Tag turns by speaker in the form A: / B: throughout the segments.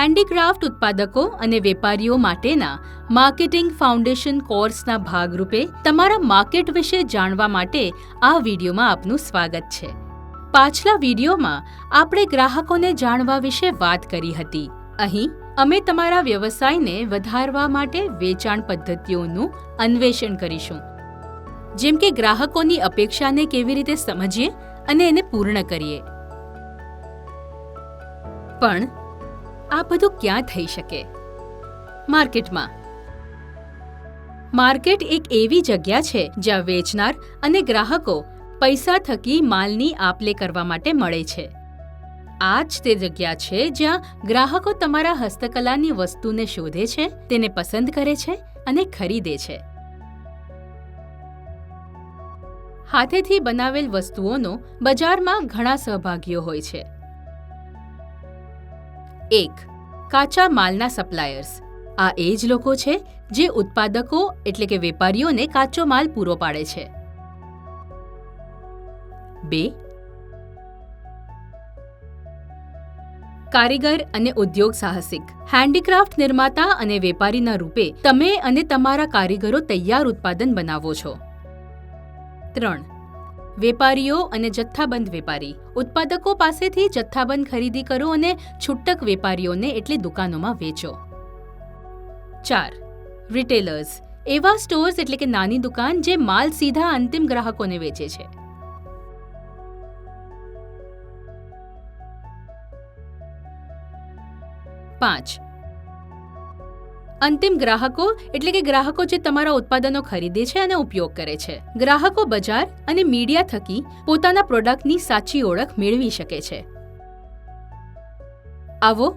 A: Handicraft ઉત્પાદકો અને વેપારીઓ માટેના માર્કેટિંગ ફાઉન્ડેશન કોર્સના ભાગરૂપે તમારા માર્કેટ વિશે જાણવા માટે આ વિડીયોમાં આપનું સ્વાગત છે. પાછલા વિડીયોમાં આપણે ગ્રાહકોને જાણવા વિશે વાત કરી હતી. અહીં અમે તમારા વ્યવસાયને વધારવા માટે વેચાણ પદ્ધતિઓનું અન્વેષણ કરીશું. જેમ કે ગ્રાહકોની અપેક્ષાને કેવી રીતે સમજીએ અને એને પૂર્ણ કરીએ. પણ આ બધું ક્યાં થઈ શકે? માર્કેટમાં. માર્કેટ એક એવી જગ્યા છે જ્યાં વેચનાર અને ગ્રાહકો પૈસા થકી માલની આપલે કરવા માટે મળે છે. આ જ તે જગ્યા છે જ્યાં ગ્રાહકો તમારા હસ્તકલાની વસ્તુને શોધે છે, તેને પસંદ કરે છે અને ખરીદે છે. હાથેથી બનાવેલ વસ્તુઓનો બજારમાં ઘણા સહભાગીઓ હોય છે. એક કાચા માલના સપ્લાયર્સ. આ એ જ લોકો છે જે ઉત્પાદકો એટલે કે વેપારીઓને કાચો માલ પૂરો પાડે છે. બે. કારીગર અને ઉદ્યોગ સાહસિક. હેન્ડીક્રાફ્ટ નિર્માતા અને વેપારીના રૂપે તમે અને તમારા કારીગરો તૈયાર ઉત્પાદન બનાવો છો. ત્રણ. વેપારીઓ અને જથ્થાબંધ વેપારી. ઉત્પાદકો પાસેથી જથ્થાબંધ ખરીદી કરો અને છૂટક વેપારીઓને એટલે દુકાનોમાં વેચો. ચાર. રિટેલર્સ એવા સ્ટોર્સ એટલે કે નાની દુકાન જે માલ સીધા અંતિમ ગ્રાહકોને વેચે છે. પાંચ. અંતિમ ગ્રાહકો એટલે કે ગ્રાહકો જે તમારા ઉત્પાદનો ખરીદે છે અને ઉપયોગ કરે છે. ગ્રાહકો બજાર અને મીડિયા થકી પોતાના પ્રોડક્ટની સાચી ઓળખ મેળવી શકે છે. આવો,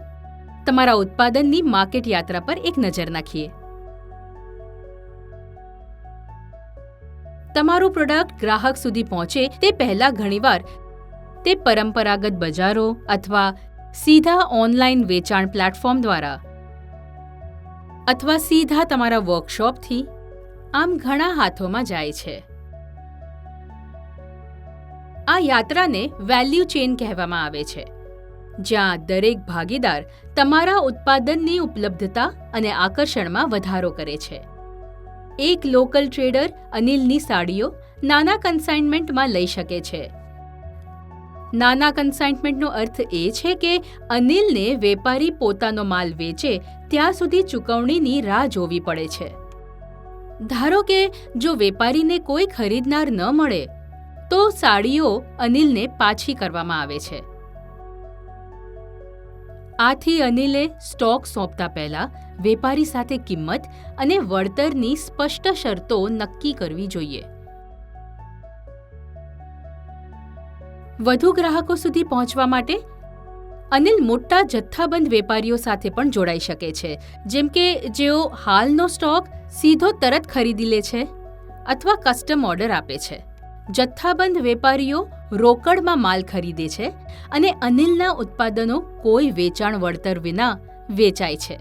A: તમારા ઉત્પાદનની માર્કેટ યાત્રા પર એક નજર નાખીએ. તમારું પ્રોડક્ટ ગ્રાહક સુધી પહોંચે તે પહેલા ઘણીવાર તે પરંપરાગત બજારો અથવા સીધા ઓનલાઈન વેચાણ પ્લેટફોર્મ દ્વારા અથવા સીધા તમારા વર્કશોપથી આમ ઘણા હાથોમાં જાય છે. આ યાત્રાને વેલ્યુ ચેન કહેવામાં આવે છે, જ્યાં દરેક ભાગીદાર તમારા ઉત્પાદનની ઉપલબ્ધતા અને આકર્ષણમાં વધારો કરે છે. એક લોકલ ટ્રેડર અનિલની સાડીઓ નાના કન્સાઇનમેન્ટમાં લઈ શકે છે. નાના કન્સાઇનમેન્ટનો અર્થ એ છે કે અનિલને વેપારી પોતાનો માલ વેચે, ત્યાં સુધી ચૂકવણીની રાહ જોવી પડે છે. ધારો કે જો વેપારીને કોઈ ખરીદનાર ન મળે, તો સાડીઓ અનિલને પાછી કરવામાં આવે છે. આથી અનિલે સ્ટોક સોંપતા પહેલા વેપારી સાથે કિંમત અને વળતરની સ્પષ્ટ શરતો નક્કી કરવી જોઈએ. વધુ ગ્રાહકો સુધી પહોંચવા માટે અનિલ મોટા જથ્થાબંધ વેપારીઓ સાથે પણ જોડાઈ શકે છે. જેમ કે જેઓ હાલનો સ્ટોક સીધો તરત ખરીદી લે છે અથવા કસ્ટમ ઓર્ડર આપે છે. જથ્થાબંધ વેપારીઓ રોકડમાં માલ ખરીદે છે અને અનિલના ઉત્પાદનો કોઈ વેચાણ વળતર વિના વેચાય છે.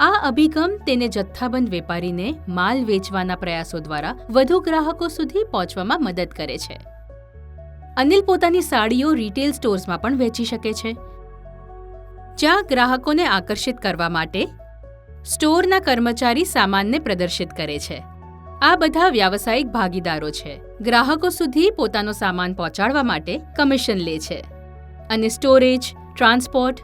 A: આ અભિગમ તેને જથ્થાબંધ વેપારીને માલ વેચવાના પ્રયાસો દ્વારા વધુ ગ્રાહકો સુધી પહોંચવામાં મદદ કરે છે. અનિલ પોતાની સાડીઓ રિટેલ સ્ટોર્સમાં પણ વેચી શકે છે. જ્યાં ગ્રાહકોને આકર્ષિત કરવા માટે સ્ટોરના કર્મચારી સામાનને પ્રદર્શિત કરે છે. આ બધા વ્યાવસાયિક ભાગીદારો છે. ગ્રાહકો સુધી પોતાનો સામાન પહોંચાડવા માટે કમિશન લે છે. અને સ્ટોરેજ ટ્રાન્સપોર્ટ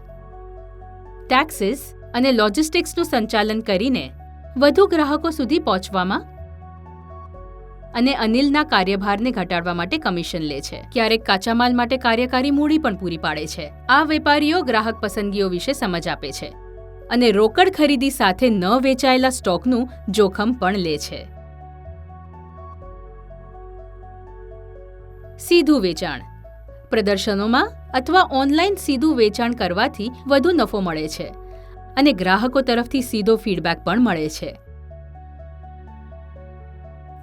A: ટેક્સીસ અને લોજિસ્ટિક્સનું સંચાલન કરીને વધુ ગ્રાહકો સુધી પહોંચવામાં અને અનિલના કાર્યભારને ઘટાડવા માટે કમિશન લે છે. ક્યારેક કાચા માલ માટે કાર્યકારી મૂડી પણ પૂરી પાડે છે. આ વેપારીઓ ગ્રાહક પસંદગીઓ વિશે સમજ આપે છે અને રોકડ ખરીદી સાથે ન વેચાયેલા સ્ટોકનું જોખમ પણ લે છે. સીધું વેચાણ. પ્રદર્શનોમાં અથવા ઓનલાઈન સીધું વેચાણ કરવાથી વધુ નફો મળે છે અને ગ્રાહકો તરફથી સીધો ફીડબેક પણ મળે છે.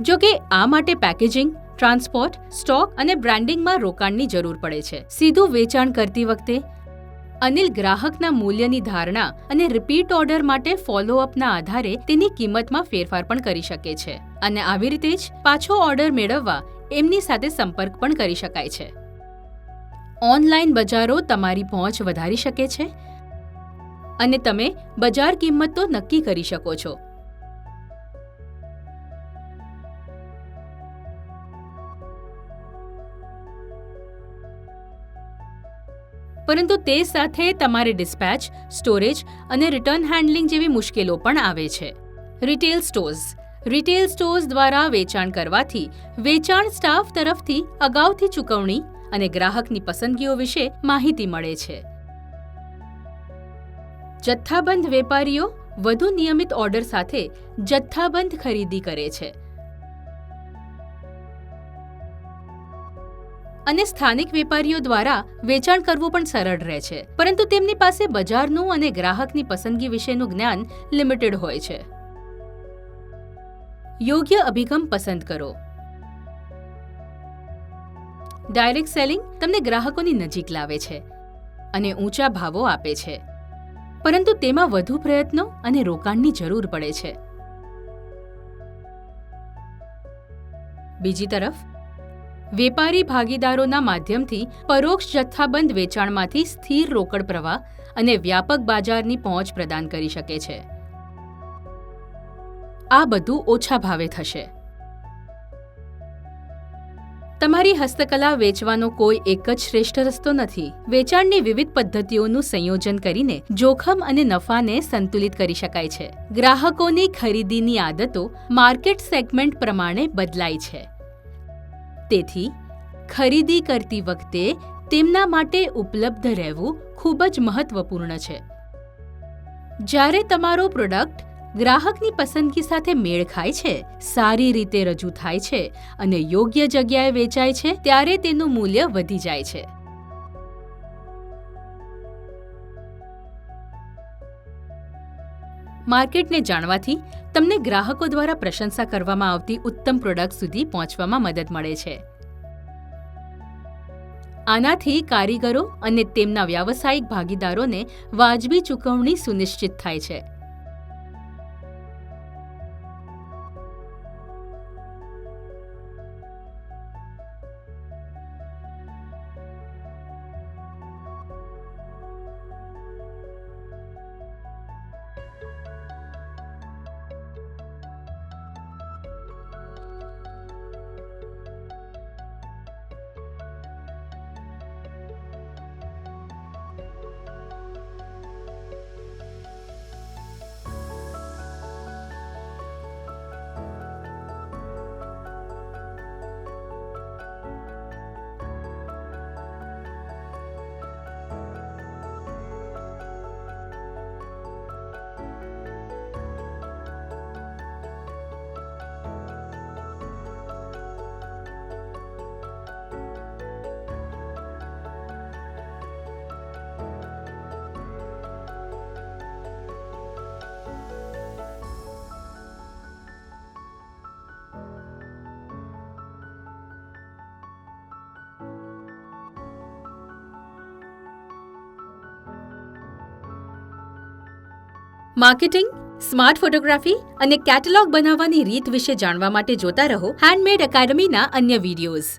A: જો કે આ માટે પેકેજિંગ ટ્રાન્સપોર્ટ સ્ટોક અને બ્રાન્ડિંગમાં રોકાણની જરૂર પડે છે. સીધું વેચાણ કરતી વખતે અનિલ ગ્રાહકના મૂલ્યની ધારણા અને રિપીટ ઓર્ડર માટે ફોલોઅપના આધારે તેની કિંમતમાં ફેરફાર પણ કરી શકે છે અને આવી રીતે જ પાછો ઓર્ડર મેળવવા એમની સાથે સંપર્ક પણ કરી શકાય છે. ઓનલાઈન બજારો તમારી પહોંચ વધારી શકે છે અને તમે બજાર કિંમત તો નક્કી કરી શકો છો. પરંતુ તે સાથે તમારે ડિસ્પેચ, સ્ટોરેજ અને રિટર્ન હેન્ડલિંગ જેવી મુશ્કેલો પણ આવે છે. Retail stores. રિટેલ સ્ટોર્સ દ્વારા વેચાણ કરવાથી વેચાણ સ્ટાફ તરફથી અગાઉથી ચૂકવણી અને ગ્રાહકની પસંદગીઓ વિશે માહિતી મળે છે. જથ્થાબંધ વેપારીઓ વધુ નિયમિત ઓર્ડર સાથે જથ્થાબંધ ખરીદી કરે છે. અને સ્થાનિક વેપારીઓ દ્વારા વેચાણ કરવું પણ સરળ રહે છે. પરંતુ તેમની પાસે બજારનું અને ગ્રાહકની પસંદગી વિશેનું જ્ઞાન લિમિટેડ હોય છે. યોગ્ય અભિગમ પસંદ કરો. ડાયરેક્ટ સેલિંગ તમને ગ્રાહકોની નજીક લાવે છે અને ઊંચા ભાવો આપે છે. પરંતુ તેમાં વધુ પ્રયત્નો અને રોકાણની જરૂર પડે છે. બીજી તરફ વેપારી ભાગીદારોના માધ્યમથી પરોક્ષ જથ્થાબંધ વેચાણમાંથી સ્થિર રોકડ પ્રવાહ અને વ્યાપક બજારની પહોંચ પ્રદાન કરી શકે છે. આ બધું ઓછા ભાવે થશે. તમારી હસ્તકલા વેચવાનો કોઈ એક જ શ્રેષ્ઠ રસ્તો નથી. વેચાણની વિવિધ પદ્ધતિઓનું સંયોજન કરીને જોખમ અને નફાને સંતુલિત કરી શકાય છે. ગ્રાહકોની ખરીદીની આદતો માર્કેટ સેગમેન્ટ પ્રમાણે બદલાય છે. તેથી ખરીદી કરતી વખતે તેમના માટે ઉપલબ્ધ રહેવું ખૂબ જ મહત્વપૂર્ણ છે. જ્યારે તમારો પ્રોડક્ટ ગ્રાહકની પસંદગી સાથે મેળ ખાય છે, સારી રીતે રજૂ થાય છે અને યોગ્ય જગ્યાએ વેચાય છે, ત્યારે તેનું મૂલ્ય વધી જાય છે. માર્કેટને જાણવાથી તમને ગ્રાહકો દ્વારા પ્રશંસા કરવામાં આવતી ઉત્તમ પ્રોડક્ટ સુધી પહોંચવામાં મદદ મળે છે. આનાથી કારીગરો અને તેમના વ્યાવસાયિક ભાગીદારોને વાજબી ચૂકવણી સુનિશ્ચિત થાય છે. માર્કેટિંગ, સ્માર્ટ ફોટોગ્રાફી અને કેટલોગ બનાવવાની રીત વિશે જાણવા માટે જોતા રહો હેન્ડમેડ એકેડમીના અન્ય વિડીયોઝ.